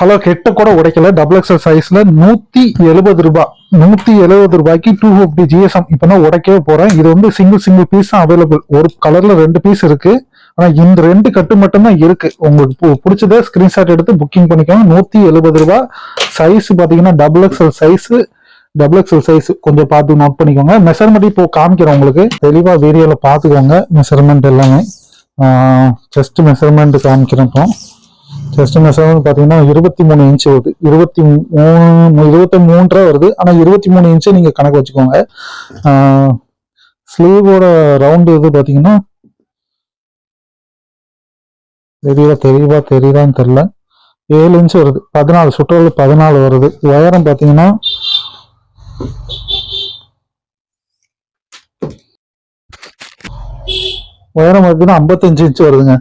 Hello கெட்ட கூட உடைக்கல. Double XL சைஸ்ல நூத்தி எழுபது ரூபாய் நூத்தி எழுபது ரூபாய்க்கு டூ ஃபிஃப்டி ஜிஎஸ்எம் இப்போ நான் உடைக்கவே போறேன். இது வந்து சிங்கிள் சிங்கிள் பீஸ் தான் அவைலபிள் ஒரு கலர்ல ரெண்டு பீஸ் இருக்கு. ஆனா இந்த ரெண்டு கட்டு மட்டும்தான் இருக்கு. உங்களுக்கு பு- பிடிச்சதை ஸ்கிரீன்ஷாட் எடுத்து புக்கிங் பண்ணிக்கோங்க. நூத்தி எழுபது ரூபாய் சைஸ் பாத்தீங்கன்னா double XL size double XL size கொஞ்சம் பார்த்து நோட் பண்ணிக்கோங்க. மெஷர்மெண்ட் இப்போ காமிக்கிறேன் உங்களுக்கு. தெளிவா வீடியோல பாத்துக்கோங்க மெஷர்மெண்ட் எல்லாமே. செஸ்ட் மெஷர்மெண்ட் காமிக்கிறேன் இப்போ செஸ்ட் மெஷர்மெண்ட் பார்த்தீங்கன்னா இருபத்தி மூணு இன்ச்சு வருது. இருபத்தி மூணு இருபத்தி மூன்றரை வருது. ஆனால் இருபத்தி மூணு இன்ச்சு நீங்கள் கணக்கு வச்சுக்கோங்க. ஸ்லீவோட ரவுண்டு இது பார்த்தீங்கன்னா தெரியல தெரியவா தெரியுதான்னு தெரில ஏழு இன்ச்சு வருது. பதினாலு சுற்றளவு பதினாலு வருது. உயரம் பார்த்தீங்கன்னா உயரம் பார்த்தீங்கன்னா ஐம்பத்தஞ்சு இன்ச்சு வருதுங்க.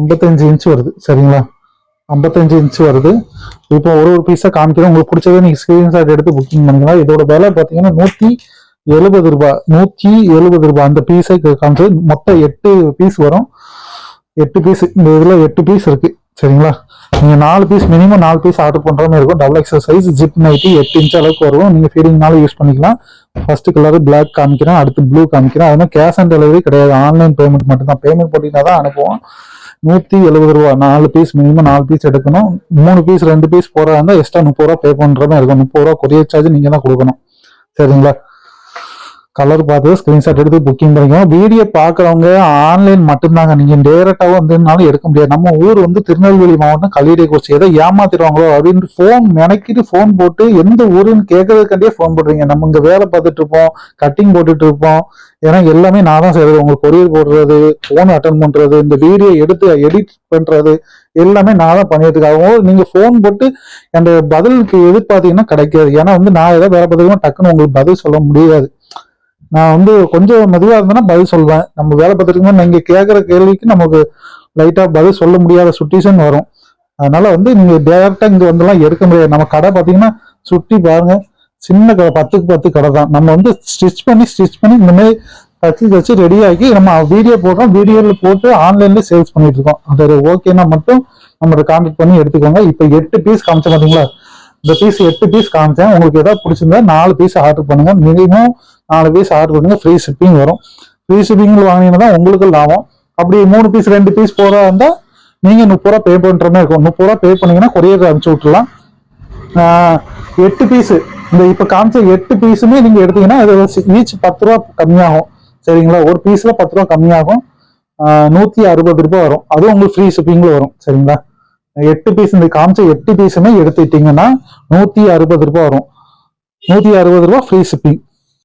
ஐம்பத்தஞ்சு இன்ச்சு வருது. சரிங்களா? ஐம்பத்தஞ்சு இன்ச் வருது. இப்போ ஒரு ஒரு பீஸா காமிக்கிறேன். உங்களுக்கு பிடிச்சதை நீங்க ஸ்கிரீன்ஷாட் எடுத்து புக்கிங் பண்ணிக்கலாம். இதோட விலை பார்த்தீங்கன்னா நூத்தி எழுபது ரூபாய் நூத்தி எழுபது ரூபாய் அந்த பீஸை காமிச்சது மொத்தம் எட்டு பீஸ் வரும். எட்டு பீஸ் இந்த இதுல எட்டு பீஸ் இருக்கு. சரிங்களா? நீங்க நாலு பீஸ் மினிமம் நாலு பீஸ் ஆர்டர் பண்ற மாதிரி இருக்கும். Double XL size zip nighty எட்டு இன்ச் அளவுக்கு வரும். நீங்க ஃபீடிங்னாலும் யூஸ் பண்ணிக்கலாம். ஃபர்ஸ்ட் கலர் பிளாக் காமிக்கிறேன். அடுத்து ப்ளூ காமிக்கிறேன். அது கேஷ் ஆன் டெலிவரி கிடையாது. ஆன்லைன் பேமெண்ட் மட்டும் தான் பேமெண்ட் போட்டீங்கன்னா தான் அனுப்புவோம். நூற்றி எழுபது ரூபா நாலு பீஸ் மினிமம் நாலு பீஸ் எடுக்கணும். மூணு பீஸ் ரெண்டு பீஸ் போகிறதா இருந்தால் எக்ஸ்ட்ரா முப்பது ரூபா பே பண்ணுற மாதிரி இருக்கும். முப்பது ரூபா கொரியர் சார்ஜ் நீங்கள் தான் கொடுக்கணும். சரிங்களா? கலர் பார்த்து ஸ்கிரீன்ஷாட் எடுத்து புக்கிங் பண்ணிக்கோங்க. வீடியோ பார்க்குறவங்க ஆன்லைன் மட்டும்தாங்க. நீங்கள் டேரெக்டாக வந்ததுனாலும் எடுக்க முடியாது. நம்ம ஊர் வந்து திருநெல்வேலி மாவட்டம் கல்லிடைக்குறிச்சி ஏதோ ஏமாத்திடுவாங்களோ அப்படின்னு ஃபோன் நினைக்கிட்டு ஃபோன் போட்டு எந்த ஊருன்னு கேட்கறதுக்காண்டியே ஃபோன் போடுறீங்க. நம்ம இங்கே வேலை பார்த்துட்டு இருப்போம். கட்டிங் போட்டுட்டு இருப்போம். ஏன்னா எல்லாமே நான் தான் செய்யறது உங்களுக்கு கொரியர் போடுறது ஃபோன் அட்டன் பண்ணுறது இந்த வீடியோ எடுத்து எடிட் பண்ணுறது எல்லாமே நான் தான் பண்ணிட்டு நீங்கள் ஃபோன் போட்டு அந்த பதிலுக்கு எதிர்பார்த்தீங்கன்னா கிடைக்காது. ஏன்னா வந்து நான் ஏதோ வேலை பார்த்துக்கணும் டக்குன்னு உங்களுக்கு பதில் சொல்ல முடியாது. நான் வந்து கொஞ்சம் மதுவாக இருந்தேன்னா பதில் சொல்வேன். நம்ம வேலை பார்த்துருக்கோம் நீங்கள் கேட்குற கேள்விக்கு நமக்கு லைட்டாக பதில் சொல்ல முடியாத சுட்டிஷன் வரும். அதனால வந்து நீங்கள் டேரெக்டாக இங்கே வந்துலாம் எடுக்க முடியாது. நம்ம கடை பார்த்தீங்கன்னா சுட்டி பாருங்கள் சின்ன கடை பத்துக்கு பத்து கடை தான். நம்ம வந்து ஸ்டிச் பண்ணி ஸ்டிச் பண்ணி இந்த மாதிரி தச்சு தச்சு ரெடி ஆக்கி நம்ம வீடியோ போடுறோம் வீடியோவில் போட்டு ஆன்லைன்ல சேல்ஸ் பண்ணிட்டு இருக்கோம். அது ஓகேனா மட்டும் நம்மளோட கான்டாக்ட் பண்ணி எடுத்துக்கோங்க. இப்போ எட்டு பீஸ் காமிச்சேன் பார்த்தீங்களா இந்த பீஸ் எட்டு பீஸ் காமிச்சேன். உங்களுக்கு எதாவது பிடிச்சிருந்தா நாலு பீஸ் ஆர்டர் பண்ணுங்க. மினிமம் நாலு பீஸ் ஆர்டர் பண்ணுங்க ஃப்ரீ ஷிப்பிங் வரும். ஃப்ரீ ஷிப்பிங்கில் வாங்கினீங்கன்னா தான் உங்களுக்கு லாபம். அப்படி மூணு பீஸ் ரெண்டு பீஸ் போறதா இருந்தா நீங்க முப்பது ரூபா பே பண்ற மாதிரி இருக்கும். முப்பது ரூபா பே பண்ணீங்கன்னா கொரியர் அனுப்பிச்சு விட்டுலாம் எட்டு பீஸ் இந்த இப்ப காமிச்ச எட்டு பீஸுமே நீங்க எடுத்தீங்கன்னா அது ஈச் பத்து ரூபா கம்மியாகும். சரிங்களா? ஒரு பீஸ்ல பத்து ரூபா கம்மியாகும். நூற்றி நூத்தி அறுபது ரூபாய் வரும். அதுவும் உங்களுக்கு ஃப்ரீ ஷிப்பிங்ல வரும். சரிங்களா? எட்டு பீஸ் இந்த காமிச்ச எட்டு பீஸுமே எடுத்துட்டீங்கன்னா நூத்தி அறுபது ரூபாய் வரும். நூத்தி அறுபது ரூபாய் ஃப்ரீ ஷிப்பிங்